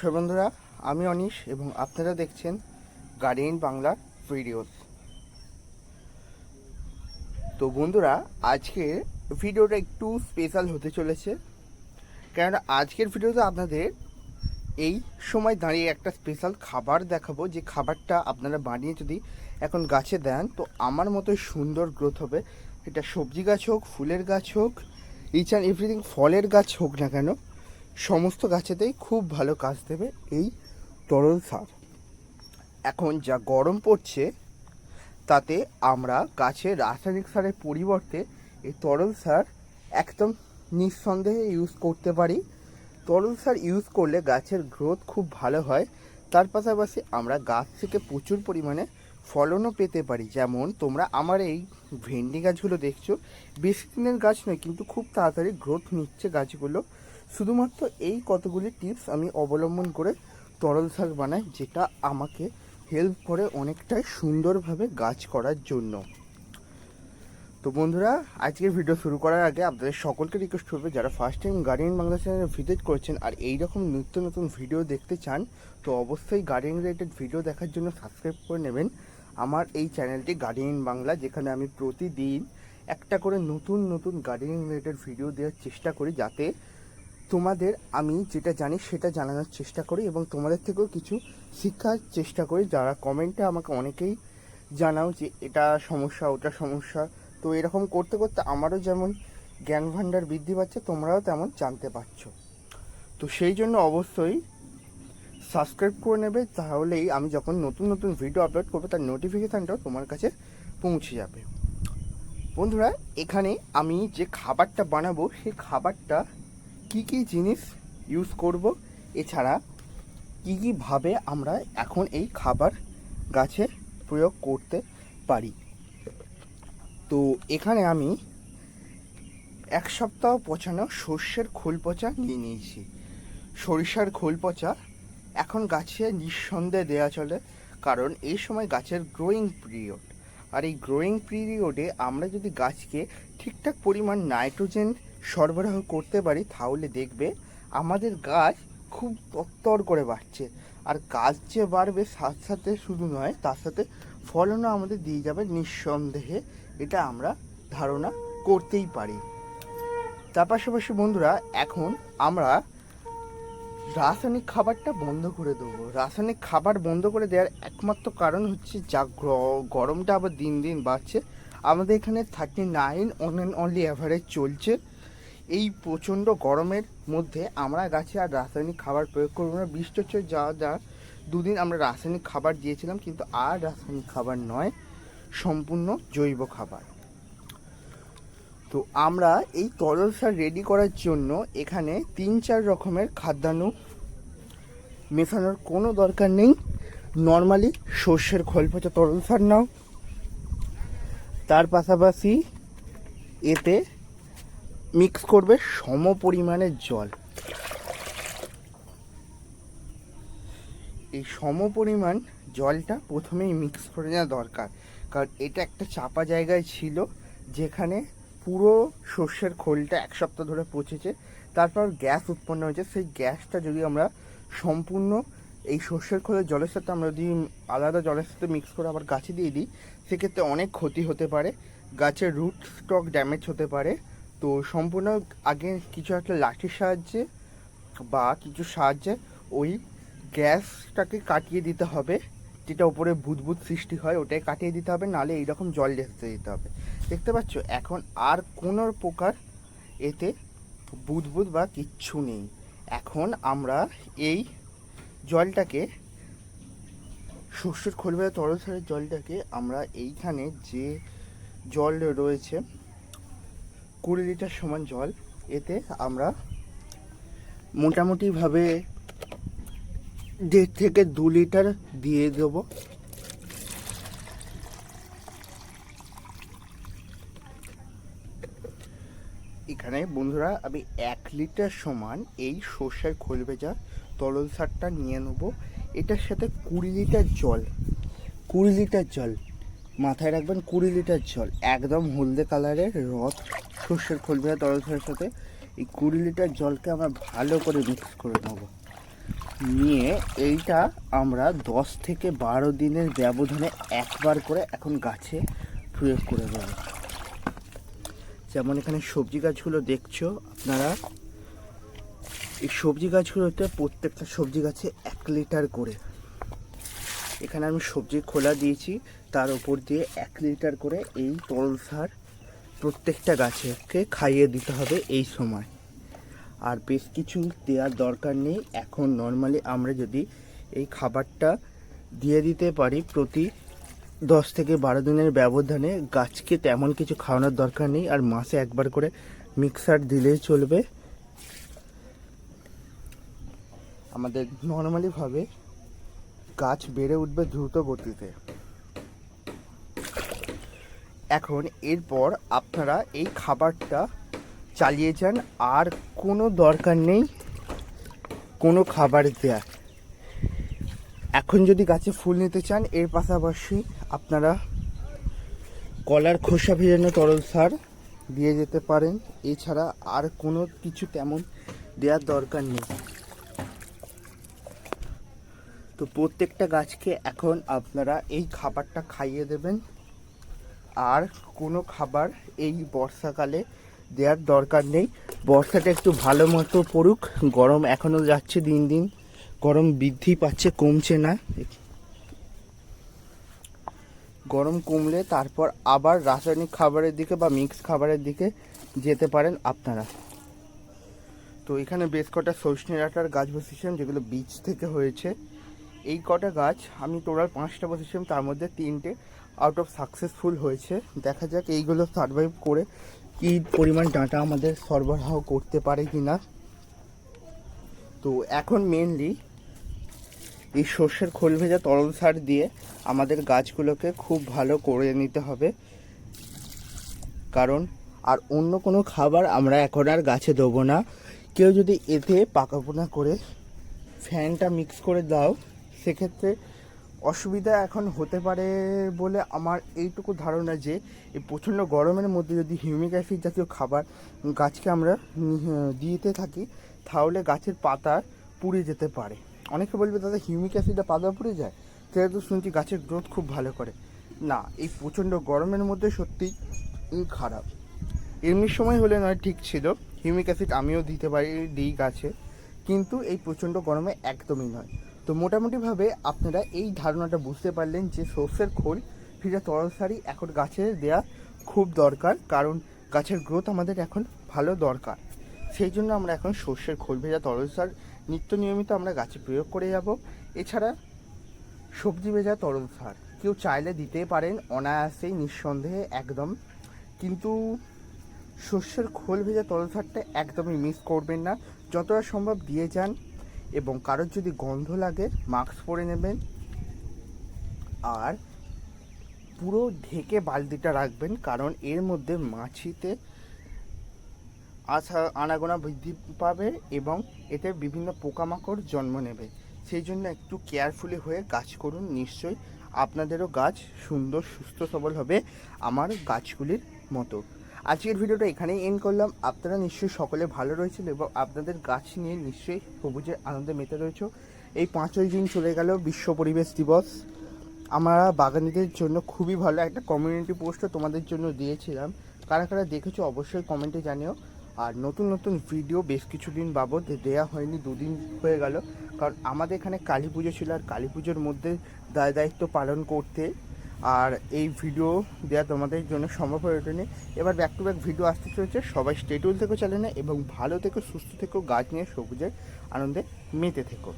নমস্কার বন্ধুরা, আমি অনিশ এবং আপনারা দেখছেন গার্ডিয়ান বাংলার ভিডিওস তো বন্ধুরা, আজকে ভিডিওটা একটু স্পেশাল হতে চলেছে। কেননা আজকের ভিডিওতে আপনাদের এই সময় দাঁড়িয়ে একটা স্পেশাল খাবার দেখাবো। যে খাবারটা আপনারা বানিয়ে যদি এখন গাছে দেন, তো আমার মতোই সুন্দর গ্রোথ হবে। এটা সবজি গাছ হোক, ফুলের গাছ হোক ইচ অ্যান্ড এভরিথিং ফলের গাছ হোক না কেন সমস্ত গাছেতেই খুব ভালো কাজ দেবে এই তরল সার। এখন যা গরম পড়ছে, তাতে আমরা গাছের রাসায়নিক সারের পরিবর্তে এই তরল সার একদম নিঃসন্দেহে ইউজ করতে পারি। তরল সার ইউজ করলে গাছের গ্রোথ খুব ভালো হয়। তার পাশাপাশি আমরা গাছ থেকে প্রচুর পরিমাণে ফলনও পেতে পারি। যেমন তোমরা আমার এই ভেন্ডি গাছগুলো দেখছ। বেশি দিনের গাছ নয়, কিন্তু খুব তাড়াতাড়ি গ্রোথ নিচ্ছে গাছগুলো। শুধুমাত্র এই কতগুলি টিপস আমি অবলম্বন করে তরল সার বানাই, যেটা আমাকে হেল্প করে অনেকটাই সুন্দরভাবে গাছ করার জন্য। তো বন্ধুরা, আজকের ভিডিও শুরু করার আগে আপনাদের সকলকে রিকোয়েস্ট করবে, যারা ফার্স্ট টাইম গার্ডেন বাংলা চ্যানেলে ভিজিট করছেন আর এই রকম নিত্য নতুন ভিডিও দেখতে চান, তো অবশ্যই গার্ডেন রিলেটেড ভিডিও দেখার জন্য সাবস্ক্রাইব করে নেবেন। আমার এই চ্যানেলটি গার্ডেন বাংলা যেখানে আমি প্রতিদিন একটা করে নতুন নতুন গার্ডেনিং রিলেটেড ভিডিও দেওয়ার চেষ্টা করি, যাতে তোমাদের, আমি যেটা জানি সেটা জানানোর চেষ্টা করি এবং তোমাদের থেকেও কিছু শিক্ষার চেষ্টা করি। যারা কমেন্টে আমাকে অনেকেই জানাও যে এটা সমস্যা, ওটা সমস্যা। তো এরকম করতে করতে আমারও যেমন জ্ঞান ভাণ্ডার বৃদ্ধি পাচ্ছে, তোমরাও তেমন জানতে পারছ। তো সেই জন্য অবশ্যই সাবস্ক্রাইব করে নেবে, তাহলেই আমি যখন নতুন নতুন ভিডিও আপলোড করব, তার নোটিফিকেশানটাও তোমার কাছে পৌঁছে যাবে। বন্ধুরা, এখানে আমি যে খাবারটা বানাবো, সেই খাবারটা কি কি জিনিস ইউজ করব? এছাড়া কী কীভাবে আমরা এখন এই খাবার গাছে প্রয়োগ করতে পারি? তো এখানে আমি এক সপ্তাহ পচানো সর্ষের খোল পচা নিয়ে নিয়েছি। সরিষার খোল পচা এখন গাছে নিঃসন্দেহে দেওয়া চলে, কারণ এই সময় গাছের গ্রোয়িং পিরিয়ড আর এই গ্রোয়িং পিরিয়ডে আমরা যদি গাছকে ঠিকঠাক পরিমাণ নাইট্রোজেন সরবরাহ করতে পারি, তাহলে দেখবে আমাদের গাছ খুব তত্তর করে বাড়ছে। আর গাছ যে বাড়বে সাথে সাথে শুধু নয়, তার সাথে ফলনও আমাদের দিয়ে যাবে নিঃসন্দেহে। এটা আমরা ধারণা করতেই পারি। তার পাশাপাশি বন্ধুরা, এখন আমরা রাসায়নিক খাবারটা বন্ধ করে দেবো। রাসায়নিক খাবার বন্ধ করে দেওয়ার একমাত্র কারণ হচ্ছে, যা গ্র- গরমটা আবার দিন দিন বাড়ছে। আমাদের এখানে thirty nine on only average চলছে। এই প্রচণ্ড গরমের মধ্যে আমরা গাছে আর রাসায়নিক খাবার প্রয়োগ করব না। বৃষ্টি হচ্ছে যা যা। দুদিন আমরা রাসায়নিক খাবার দিয়েছিলাম, কিন্তু আর রাসায়নিক খাবার নয়, সম্পূর্ণ জৈব খাবার। তো আমরা এই তরল সার রেডি করার জন্য এখানে তিন চার রকমের খাদ্যাণু মেশানোর কোনো দরকার নেই। নর্মালি সর্ষের খোল পচা তরল সার নাও। তার পাশাপাশি এতে মিক্স করবে সম পরিমাণের জল। এই সম পরিমাণ জলটা প্রথমেই মিক্স করে নেওয়া দরকার। কারণ এটা একটা চাপা জায়গায় ছিল, যেখানে পুরো সর্ষের খোলটা এক সপ্তাহ ধরে পচেছে, তারপর গ্যাস উৎপন্ন হয়েছে। সেই গ্যাসটা যদি আমরা সম্পূর্ণ এই সর্ষের খোলের জলের সাথে আমরা যদি আলাদা জলের সাথে মিক্স করে আবার গাছে দিয়ে দিই, সেক্ষেত্রে অনেক ক্ষতি হতে পারে। গাছের রুট স্টক ড্যামেজ হতে পারে। তো সম্পূর্ণ আগে কিছু একটা লাঠির সাহায্যে বা কিছু সাহায্যে ওই গ্যাসটাকে কাটিয়ে দিতে হবে, যেটা উপরে বুদবুদ সৃষ্টি হয় ওটাই কাটিয়ে দিতে হবে নালে এইরকম জল ঢেলতে দিতে হবে। দেখতে পাচ্ছ, এখন আর কোনো প্রকার এতে বুদবুদ বা কিচ্ছু নেই। এখন আমরা এই জলটাকে শস্যের তরল সারের জলটাকে আমরা এইখানে যে জল রয়েছে কুড়ি লিটার সমান জল। এতে আমরা মোটামুটিভাবে দেড় থেকে দু লিটার দিয়ে দেবো। এখানে বন্ধুরা, আমি এক লিটার সমান এই সর্ষের খোল ভেজা তরল সারটা নিয়ে নেব। এটার সাথে কুড়ি লিটার জল, কুড়ি লিটার জল মাথায় রাখবেন কুড়ি লিটার জল, একদম হলদে কালারের রথ সর্ষের খোল ভেজা তরল সারের সাথে। এই কুড়ি লিটার জলকে আমরা ভালো করে মিক্স করে নেব। নিয়ে এইটা আমরা দশ থেকে বারো দিনের ব্যবধানে একবার করে এখন গাছে প্রয়োগ করে দেবো যেমন এখানে সবজি গাছগুলো দেখছ আপনারা, এই সবজি গাছগুলোতে প্রত্যেকটা সবজি গাছে এক লিটার করে। এখানে আমি সবজি খোলা দিয়েছি। তার উপর দিয়ে এক লিটার করে এই তরল সার প্রত্যেকটা গাছকে খাইয়ে দিতে হবে এই সময়। আর বেশ কিছু দেওয়ার দরকার নেই। এখন নর্মালি আমরা যদি এই খাবারটা দিয়ে দিতে পারি প্রতি দশ থেকে বারো দিনের ব্যবধানে, গাছকে তেমন কিছু খাওয়ানোর দরকার নেই। আর মাসে একবার করে মিক্সার দিলেই চলবে। আমাদের নর্মালিভাবে গাছ বেড়ে উঠবে দ্রুত গতিতে এখন এরপর আপনারা এই খাবারটা চালিয়ে যান, আর কোনো দরকার নেই কোনো খাবার দেওয়ার এখন যদি গাছে ফুল নিতে চান, এর পাশাপাশি আপনারা কলার খোসা ভেজানো তরল সার দিয়ে যেতে পারেন। এছাড়া আর কোনো কিছু তেমন দেওয়ার দরকার নেই। তো প্রত্যেকটা গাছকে এখন আপনারা এই খাবারটা খাইয়ে দেবেন। আর কোনো খাবার এই বর্ষাকালে দেওয়ার দরকার নেই। বর্ষাটা একটু ভালো মতো পড়ুক। গরম এখনও যাচ্ছে দিন দিন। গরম বৃদ্ধি পাচ্ছে, কমছে না। গরম কমলে তারপর আবার রাসায়নিক খাবারের দিকে বা মিক্স খাবারের দিকে যেতে পারেন আপনারা। তো এখানে বেশ কটা সজনে ডাঁটার গাছ বসেছিলাম যেগুলো বীজ থেকে হয়েছে। এই কটা গাছ আমি টোটাল পাঁচটা বসেছিলাম, তার মধ্যে তিনটে আউট অফ সাকসেসফুল হয়েছে। দেখা যাক এইগুলো সার্ভাইভ করে কী পরিমাণ ডাঁটা আমাদের সরবরাহ করতে পারে কি না তো এখন মেনলি এই সর্ষের খোল ভেজা তরল সার দিয়ে আমাদের গাছগুলোকে খুব ভালো করে নিতে হবে। কারণ আর অন্য কোনো খাবার আমরা এখন আর গাছে দেবো না। কেউ যদি এতে পাকাপোনা করে ফ্যানটা মিক্স করে দাও সেক্ষেত্রে অসুবিধা এখন হতে পারে বলে আমার এইটুকু ধারণা যে এই প্রচণ্ড গরমের মধ্যে যদি হিউমিক অ্যাসিড জাতীয় খাবার গাছকে আমরা দিতে থাকি, তাহলে গাছের পাতা পুড়ে যেতে পারে। অনেকে বলবে, দাদা হিউমিক অ্যাসিডে পাতা পুড়ে যায়? সেটা তো শুনছি গাছের গ্রোথ খুব ভালো করে। না, এই প্রচণ্ড গরমের মধ্যে সত্যি খারাপ। এমনি সময় হলে নয়, ঠিক ছিল। হিউমিক অ্যাসিড আমিও দিতে পারি, দিই গাছে। কিন্তু এই প্রচণ্ড গরমে একদমই নয়। তো মোটামুটিভাবে আপনারা এই ধারণাটা বুঝতে পারলেন যে সর্ষের খোল, ফিরে তরল সারি এখন গাছে দেয়া খুব দরকার, কারণ গাছের গ্রোথ আমাদের এখন ভালো দরকার। সেই জন্য আমরা এখন সর্ষের খোল, ভেজা তরল সার নিত্য নিয়মিত আমরা গাছে প্রয়োগ করে যাব। এছাড়া সবজি ভেজা তরল সার কেউ চাইলে দিতে পারেন অনায়াসেই নিঃসন্দেহে, একদম। কিন্তু শস্যের খোল, ভেজা তরল সারটা একদমই মিস করবেন না। যতটা সম্ভব দিয়ে যান। এবং কারোর যদি গন্ধ লাগে, মাস্ক পরে নেবেন। আর পুরো ঢেকে বালতিটা রাখবেন, কারণ এর মধ্যে মাছিতে আসা আনাগোনা বৃদ্ধি পাবে এবং এতে বিভিন্ন পোকামাকড় জন্ম নেবে। সেই জন্য একটু কেয়ারফুলি হয়ে গাছ করুন, নিশ্চয়ই আপনাদেরও গাছ সুন্দর, সুস্থ, সবল হবে আমার গাছগুলির মতো। আজকের ভিডিওটা এখানেই এন্ড করলাম। আপনারা নিশ্চয়ই সকলে ভালো রয়েছেন এবং আপনাদের গাছ নিয়ে নিশ্চয়ই সবুজের আনন্দে মেতে রয়েছে। এই পাঁচই জুন চলে গেল বিশ্ব পরিবেশ দিবস। আমরা বাগানিদের জন্য খুবই ভালো একটা কমিউনিটি পোস্টও তোমাদের জন্য দিয়েছিলাম। কারা কারা দেখেছ অবশ্যই কমেন্টে জানিও। আর নতুন নতুন ভিডিও বেশ কিছুদিন বাবদ দেয়া হয়নি, দুদিন হয়ে গেল। কারণ আমাদের এখানে কালী পুজো ছিল আর কালী পুজোর মধ্যে দায় দায়িত্ব পালন করতে আর এই ভিডিও দেওয়া তোমাদের জন্য সম্ভব হয়ে ওঠেনি। এবার ব্যাক টু ব্যাক ভিডিও আসতে চলেছে। সবাই স্টেটুল থেকেও না এবং ভালো থেকো, সুস্থ থেকো, গাছ নিয়ে সবুজের আনন্দে মেতে থেকো।